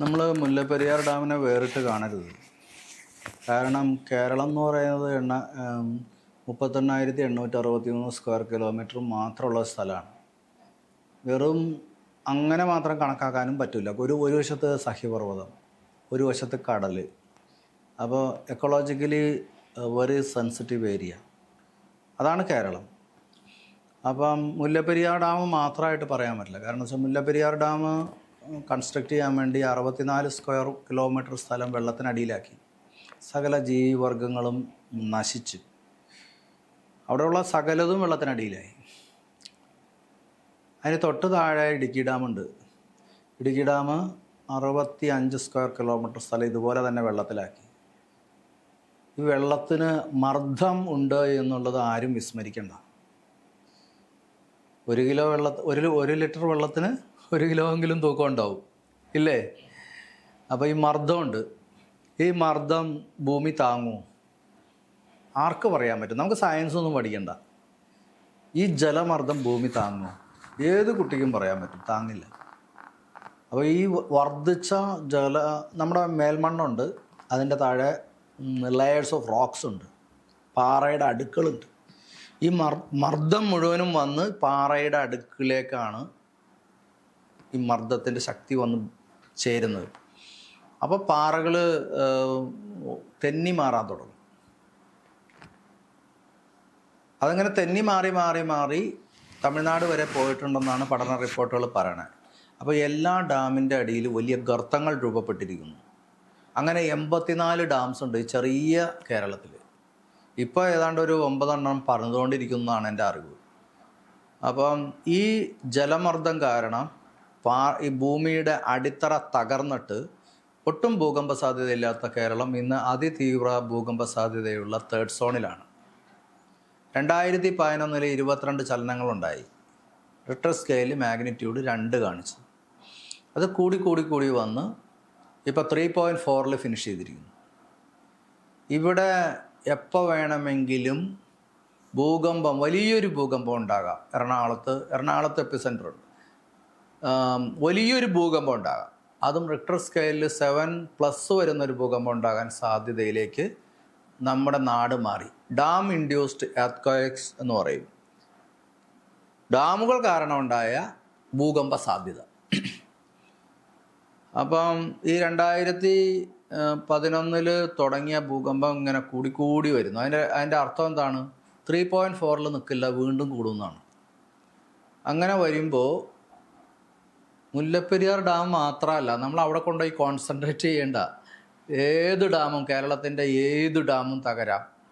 നമ്മൾ മുല്ലപ്പെരിയാർ ഡാമിനെ വേറിട്ട് കാണരുത്. കാരണം കേരളം എന്ന് പറയുന്നത് എണ്ണ മുപ്പത്തെണ്ണായിരത്തി എണ്ണൂറ്റി അറുപത്തി മൂന്ന് സ്ക്വയർ കിലോമീറ്റർ മാത്രമുള്ള സ്ഥലമാണ്. വെറും അങ്ങനെ മാത്രം കണക്കാക്കാനും പറ്റില്ല ഒരു ഒരു വശത്ത് സഹ്യപർവതം ഒരു വശത്ത് കടൽ. അപ്പോൾ എക്കോളജിക്കലി വെരി സെൻസിറ്റീവ് ഏരിയ അതാണ് കേരളം. അപ്പം മുല്ലപ്പെരിയാർ ഡാം മാത്രമായിട്ട് പറയാൻ പറ്റില്ല. കാരണം വെച്ചാൽ മുല്ലപ്പെരിയാർ ഡാം കൺസ്ട്രക്ട് ചെയ്യാൻ വേണ്ടി അറുപത്തിനാല് സ്ക്വയർ കിലോമീറ്റർ സ്ഥലം വെള്ളത്തിനടിയിലാക്കി. സകല ജീവിവർഗങ്ങളും നശിച്ച്. അവിടെയുള്ള സകലതും വെള്ളത്തിനടിയിലായി. അതിന് തൊട്ട് താഴെ ഇടുക്കി ഡാമുണ്ട് ഇടുക്കി ഡാം അറുപത്തി അഞ്ച് സ്ക്വയർ കിലോമീറ്റർ സ്ഥലം ഇതുപോലെ തന്നെ വെള്ളത്തിലാക്കി. ഈ വെള്ളത്തിന് മർദ്ദം ഉണ്ട് എന്നുള്ളത് ആരും വിസ്മരിക്കണ്ട. ഒരു കിലോ വെള്ളത്തിൽ ഒരു ഒരു ലിറ്റർ വെള്ളത്തിന് ഒരു കിലോ എങ്കിലും തൂക്കം ഉണ്ടാവും. ഇല്ലേ? അപ്പോൾ ഈ മർദ്ദമുണ്ട്. ഈ മർദ്ദം ഭൂമി താങ്ങൂ. ആർക്ക് പറയാൻ പറ്റും? നമുക്ക് സയൻസ് ഒന്നും പഠിക്കണ്ട. ഈ ജലമർദ്ദം ഭൂമി താങ്ങൂ. ഏത് കുട്ടിക്കും പറയാൻ പറ്റും? താങ്ങില്ല. അപ്പോൾ ഈ വർദ്ധിച്ച ജല നമ്മുടെ മേൽമണ്ണുണ്ട്. അതിന്റെ താഴെ ലെയേഴ്സ് ഓഫ് റോക്സ് ഉണ്ട്. പാറയുടെ അടുക്കളുണ്ട്. ഈ മർ മർദ്ദം മുഴുവനും വന്ന് പാറയുടെ അടുക്കിലേക്കാണ് ഈ മർദ്ദത്തിന്റെ ശക്തി വന്ന് ചേരുന്നത്. അപ്പോൾ പാറകൾ തെന്നി മാറാൻ തുടങ്ങും. അതങ്ങനെ തെന്നി മാറി മാറി മാറി തമിഴ്നാട് വരെ പോയിട്ടുണ്ടെന്നാണ് പഠന റിപ്പോർട്ടുകൾ പറയണത് അപ്പോൾ എല്ലാ ഡാമിന്റെ അടിയിൽ വലിയ ഗർത്തങ്ങൾ രൂപപ്പെട്ടിരിക്കുന്നു. അങ്ങനെ എൺപത്തിനാല് ഡാംസ് ഉണ്ട് ഈ ചെറിയ കേരളത്തിൽ ഇപ്പോൾ ഏതാണ്ട് ഒരു ഒമ്പതെണ്ണം പറഞ്ഞുകൊണ്ടിരിക്കുന്നതാണ് എന്റെ അറിവ്. അപ്പം ഈ ജലമർദ്ദം കാരണം പാ ഈ ഭൂമിയുടെ അടിത്തറ തകർന്നിട്ട് ഒട്ടും ഭൂകമ്പ സാധ്യതയില്ലാത്ത കേരളം ഇന്ന് അതിതീവ്ര ഭൂകമ്പ സാധ്യതയുള്ള തേർഡ് സോണിലാണ് രണ്ടായിരത്തി പതിനൊന്നിലെ ഇരുപത്തിരണ്ട് ചലനങ്ങളുണ്ടായി. റിട്ടർ സ്കെയിലിൽ മാഗ്നിറ്റ്യൂഡ് രണ്ട് കാണിച്ചു. അത് കൂടി കൂടി കൂടി വന്ന് ഇപ്പോൾ ത്രീ പോയിന്റ് ഫോറിൽ ഫിനിഷ് ചെയ്തിരിക്കുന്നു. ഇവിടെ എപ്പോൾ വേണമെങ്കിലും ഭൂകമ്പം വലിയൊരു ഭൂകമ്പം ഉണ്ടാകാം. എറണാകുളത്ത് എറണാകുളത്ത് എപ്പിസെന്റർ വലിയൊരു ഭൂകമ്പം ഉണ്ടാകാം. അതും റിക്ടർ സ്കെയിലിൽ സെവൻ പ്ലസ് വരുന്നൊരു ഭൂകമ്പം ഉണ്ടാകാൻ സാധ്യതയിലേക്ക് നമ്മുടെ നാട് മാറി. ഡാം ഇൻഡ്യൂസ്ഡ് ആത്കോയക്സ് എന്ന് പറയും. ഡാമുകൾ കാരണമുണ്ടായ ഭൂകമ്പ സാധ്യത. അപ്പം ഈ രണ്ടായിരത്തി പതിനൊന്നിൽ തുടങ്ങിയ ഭൂകമ്പം ഇങ്ങനെ കൂടിക്കൂടി കൂടി വരുന്നു. അതിന്റെ അതിന്റെ അർത്ഥം എന്താണ്? ത്രീ പോയിന്റ് ഫോറിൽ നിൽക്കില്ല വീണ്ടും കൂടുന്നതാണ് അങ്ങനെ വരുമ്പോൾ മുല്ലപ്പെരിയാർ ഡാം മാത്രമല്ല നമ്മൾ അവിടെ കൊണ്ടുപോയി കോൺസെൻട്രേറ്റ് ചെയ്യേണ്ട. ഏത് ഡാമും കേരളത്തിന്റെ ഏത് ഡാമും തകരാം.